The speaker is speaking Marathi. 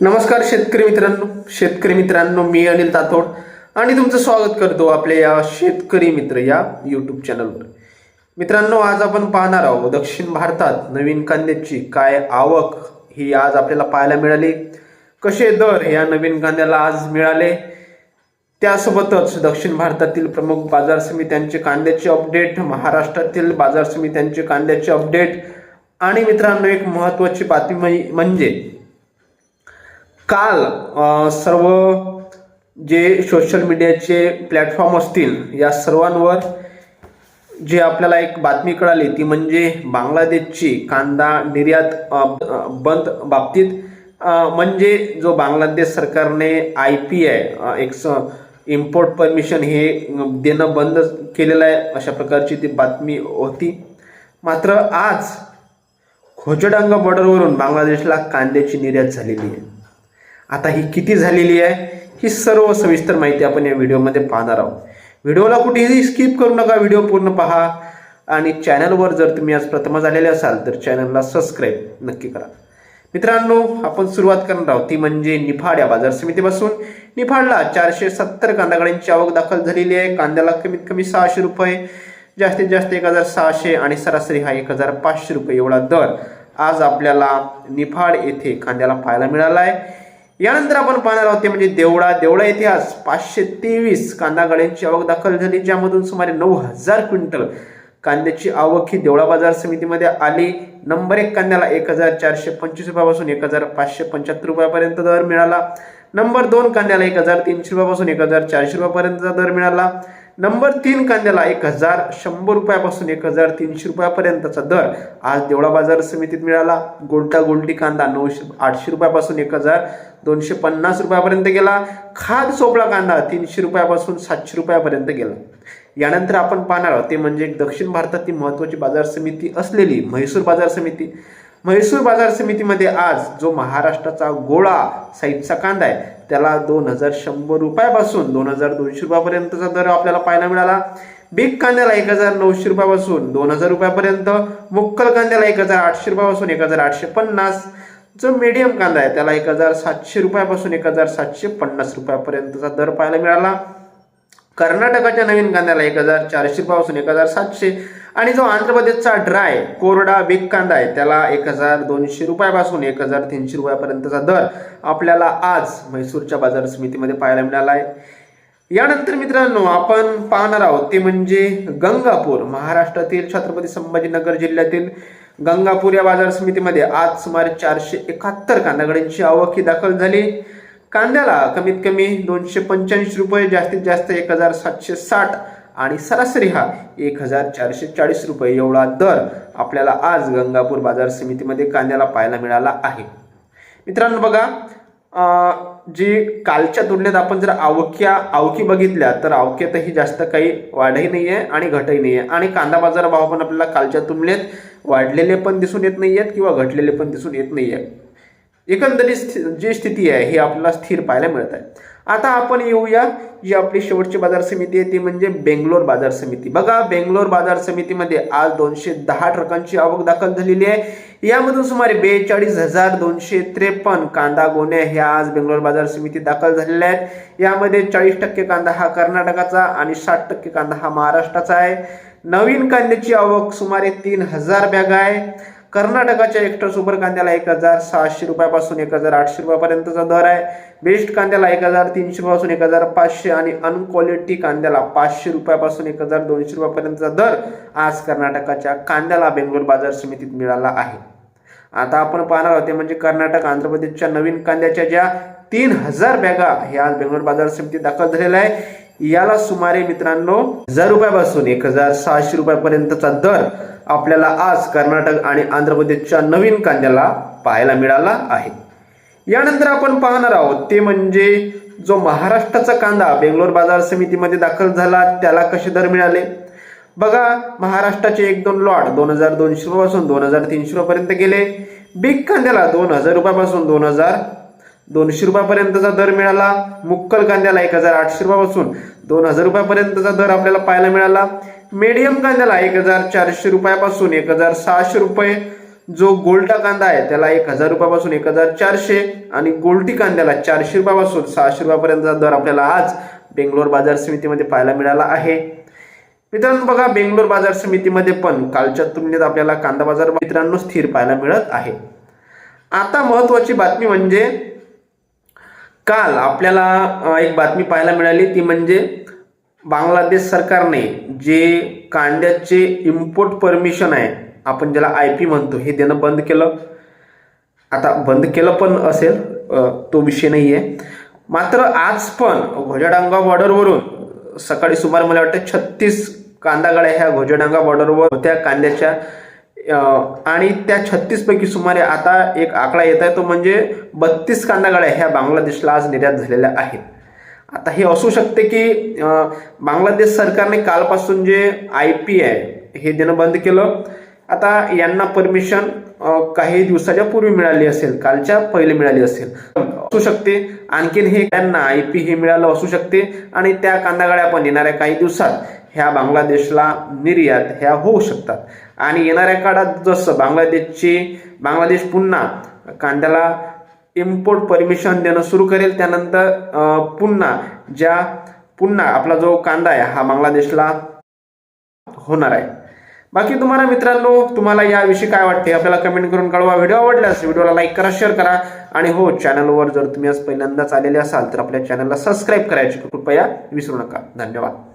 नमस्कार शेतकरी मित्रांनो. शेतकरी मित्रांनो मी अनिल तातोड आणि तुमचं स्वागत करतो आपल्या या शेतकरी मित्र या यूट्यूब चॅनलवर मित्रांनो आज आपण पाहणार आहोत दक्षिण भारतात नवीन कांद्याची काय आवक ही आज आपल्याला पाहायला मिळाली. कसे दर या नवीन कांद्याला आज मिळाले? त्यासोबतच दक्षिण भारतातील प्रमुख बाजार समित्यांचे कांद्याचे अपडेट महाराष्ट्रातील बाजार समित्यांचे कांद्याचे अपडेट आणि मित्रांनो एक महत्त्वाची बातमी म्हणजे- म्हणजे काल सर्व जे सोशल मीडियाचे प्लॅटफॉर्म असतील या सर्वांवर जे आपल्याला एक बातमी कळाली ती म्हणजे बांगलादेशची कांदा निर्यात बंद बाबतीत म्हणजे जो बांगलादेश सरकारने आय पी आय एक इम्पोर्ट परमिशन हे देणं बंद केलेलं आहे अशा प्रकारची ती बातमी होती. मात्र आज खोचडांग बॉर्डरवरून बांगलादेशला कांद्याची निर्यात झालेली आहे. आता ही किती झालेली आहे ही सर्व सविस्तर माहिती आपण या व्हिडिओमध्ये पाहणार आहोत. व्हिडिओला कुठेही स्किप करू नका व्हिडिओ पूर्ण पहा आणि चॅनलवर जर तुम्ही आज प्रथमच आलेले असाल तर चॅनलला सबस्क्राईब नक्की करा. मित्रांनो आपण सुरुवात करणार आहोत. ती म्हणजे निफाड या बाजार समितीपासून. निफाडला चारशे सत्तर कांदागाड्यांची आवक दाखल झालेली आहे. कांद्याला कमीत कमी सहाशे रुपये जास्तीत जास्त एक हजार सहाशे आणि सरासरी हा एक हजार पाचशे रुपये एवढा दर आज आपल्याला निफाड येथे कांद्याला पाहायला मिळाला आहे. यानंतर आपण पाहणार आहोत ते म्हणजे देवळा. देवळा येथे आज पाचशे तेवीस कांदा गाड्यांची आवक दाखल झाली ज्यामधून सुमारे नऊ हजार क्विंटल कांद्याची आवक ही देवळा बाजार समितीमध्ये आली. नंबर एक कांद्याला एक हजार चारशे पंचवीस रुपयापासून एक हजार पाचशे पंच्याहत्तर रुपयापर्यंत दर मिळाला. नंबर दोन कांद्याला एक हजार तीनशे रुपयापासून एक हजार चारशे रुपयापर्यंतचा दर मिळाला. नंबर तीन कांद्याला एक हजार शंभर रुपयापासून एक हजार तीनशे रुपयापर्यंतचा दर आज देवळा बाजार समितीत मिळाला. गोल्टा गोल्टी कांदा नऊशे आठशे रुपयापासून एक हजार दोनशे पन्नास रुपयापर्यंत गेला. खाद सोपळा कांदा तीनशे रुपयापासून सातशे रुपयापर्यंत गेला. यानंतर आपण पाहणार आहोत ते म्हणजे एक दक्षिण भारतातील महत्त्वाची बाजार समिती असलेली म्हैसूर बाजार समिती. म्हैसूर बाजार समितीमध्ये आज जो महाराष्ट्राचा गोळा साईजचा कांदा आहे त्याला दोन हजार शंभर रुपयापासून दोन हजार दोनशे रुपयापर्यंतचा दर आपल्याला पाहायला मिळाला. बिग कांद्याला एक हजार नऊशे रुपयापासून दोन हजार रुपयापर्यंत मुक्कल कांद्याला एक हजार आठशे रुपयापासून एक हजार आठशे पन्नास. जो मीडियम कांदा आहे त्याला एक हजार सातशे रुपयापासून एक हजार सातशे पन्नास रुपयापर्यंतचा दर पाहायला मिळाला. कर्नाटकाच्या नवीन कांद्याला एक हजार चारशे रुपयापासून एक हजार सातशे. आणि जो आंध्र प्रदेशचा ड्राय कोरडा बिग कांदा आहे त्याला एक हजार दोनशे रुपयापासून एक हजार तीनशे रुपयापर्यंतचा दर आपल्याला आज म्हैसूरच्या बाजार समितीमध्ये पाहायला मिळाला आहे. यानंतर मित्रांनो आपण पाहणार आहोत ते म्हणजे गंगापूर महाराष्ट्रातील छत्रपती संभाजीनगर जिल्ह्यातील गंगापूर या बाजार समितीमध्ये आज सुमारे चारशे एकाहत्तर कांदागड्यांची आवक ही दाखल झाली. कांद्याला कमीत कमी दोनशे पंच्याऐंशी रुपये जास्तीत जास्त एक हजार सातशे साठ आणि सरासरी हा एक हजार चारशे चाळीस रुपये एवढा दर आपल्याला आज गंगापूर बाजार समितीमध्ये कांद्याला पाहायला मिळाला आहे. मित्रांनो बघा जी कालच्या तुलनेत आपण जर आवक्या आवकी बघितल्या तर आवक्यातही जास्त काही वाढही नाही आहे आणि घटही नाही आहे आणि कांदा बाजार भाव पण आपल्याला कालच्या तुलनेत वाढलेले पण दिसून येत नाही आहेत किंवा घटलेले पण दिसून येत नाही आहे एकंदरीत स्थि- जी स्थिती आहे ही आपल्याला स्थिर पाहायला मिळत आहे. आता आपण येऊया जी आपली शेवटची बाजार समिती आहे ती म्हणजे बेंगलोर बाजार समिती. बघा बेंगलोर बाजार समितीमध्ये आज दोनशे दहा ट्रकांची आवक दाखल झालेली आहे. यामधून सुमारे बेचाळीस हजार दोनशे त्रेपन्न कांदा गोण्या ह्या आज बेंगलोर बाजार समितीत दाखल झालेल्या आहेत. यामध्ये चाळीस टक्के कांदा हा कर्नाटकाचा आणि साठ टक्के कांदा हा महाराष्ट्राचा आहे. नवीन कांद्याची आवक सुमारे तीन हजार बॅग आहे. कर्नाटकाच्या एक्स्ट्रा सुपर कांद्याला एक हजार सहाशे रुपयापासून एक हजार आठशे रुपयापर्यंतचा दर आहे. बेस्ट कांद्याला एक हजार तीनशे रुपयापासून एक हजार पाचशे आणि अनक्वालिटी कांद्याला पाचशे रुपयापासून एक हजार दोनशे रुपयापर्यंतचा दर आज कर्नाटकाच्या कांद्याला बेंगलोर बाजार समितीत मिळाला आहे. आता आपण पाहणार आहोत ते म्हणजे कर्नाटक आंध्र प्रदेशच्या नवीन कांद्याच्या ज्या तीन हजार बॅगा हे आज बेंगलोर बाजार समितीत दाखल झालेल्या आहे याला सुमारे मित्रांनो हजार रुपयापासून एक हजार सहाशे रुपयापर्यंतचा दर आपल्याला आज कर्नाटक आणि आंध्र प्रदेशच्या नवीन कांद्याला पाहायला मिळाला आहे. यानंतर आपण पाहणार आहोत ते म्हणजे जो महाराष्ट्राचा कांदा बेंगलोर बाजार समितीमध्ये दाखल झाला त्याला कसे दर मिळाले? बघा महाराष्ट्राचे एक दोन लॉट दोन हजार दोनशे रुपयापासून दोन हजार तीनशे रुपयापर्यंत गेले. बिग कांद्याला दोन हजार रुपयापासून दोन हजार दोनशे रुपयापर्यंतचा दर मिळाला. मुक्कल कांद्याला एक हजार आठशे रुपयापासून दोन हजार रुपयापर्यंतचा दर आपल्याला पाहायला मिळाला. मीडियम कांद्याला एक हजार चारशे रुपयापासून एक हजार सहाशे रुपये. जो गोल्टा कांदा आहे त्याला एक हजार रुपयापासून एक हजार चारशे आणि गोल्टी कांद्याला चारशे रुपयापासून सहाशे रुपयापर्यंतचा दर आपल्याला आज बेंगलोर बाजार समितीमध्ये पाहायला मिळाला आहे. मित्रांनो बघा बेंगलोर बाजार समितीमध्ये पण कालच्या तुलनेत आपल्याला कांदा बाजार मित्रांनो स्थिर पाहायला मिळत आहे. आता महत्वाची बातमी म्हणजे काल आपल्याला एक बातमी पाहायला मिळाली ती म्हणजे बांगलादेश सरकारने जे कांद्याचे इम्पोर्ट परमिशन आहे आपण ज्याला आय पी म्हणतो हे देणं बंद केलं. आता बंद केलं पण असेल तो विषय नाही आहे मात्र आज पण घोजाडांगा बॉर्डरवरून सकाळी सुमारे मला वाटतं छत्तीस कांदा गाड्या ह्या घोजाडांगा बॉर्डरवर होत्या कांद्याच्या. आणि त्या छत्तीसपैकी सुमारे आता एक आकडा येत आहे तो म्हणजे बत्तीस कांदा गाड्या ह्या बांगलादेशला आज निर्यात झालेल्या आहेत. आता हे असू शकते की बांगलादेश सरकारने कालपासून जे आय पी आहे हे देणं बंद केलं. आता यांना परमिशन काही दिवसाच्या पूर्वी मिळाली असेल कालच्या पहिले मिळाली असेल. असू शकते आणखीन हे त्यांना आय पी हे मिळालं असू शकते आणि त्या कांदागाड्या पण येणाऱ्या काही दिवसात ह्या बांगलादेशला निर्यात ह्या होऊ शकतात. आणि येणाऱ्या काळात जसं बांगलादेशची बांगलादेश पुन्हा कांद्याला इम्पोर्ट परमिशन देणं सुरू करेल. त्यानंतर पुन्हा ज्या पुन्हा आपला जो कांदा आहे हा बांगलादेशला होणार आहे. बाकी तुम्हाला मित्रांनो तुम्हाला याविषयी काय वाटते आपल्याला कमेंट करून कळवा. व्हिडिओ आवडल्यास व्हिडिओला लाईक करा शेअर करा. आणि हो चॅनलवर जर तुम्ही आज पहिल्यांदाच आलेले असाल तर आपल्या चॅनलला सबस्क्राईब करायची कृपया विसरू नका. धन्यवाद.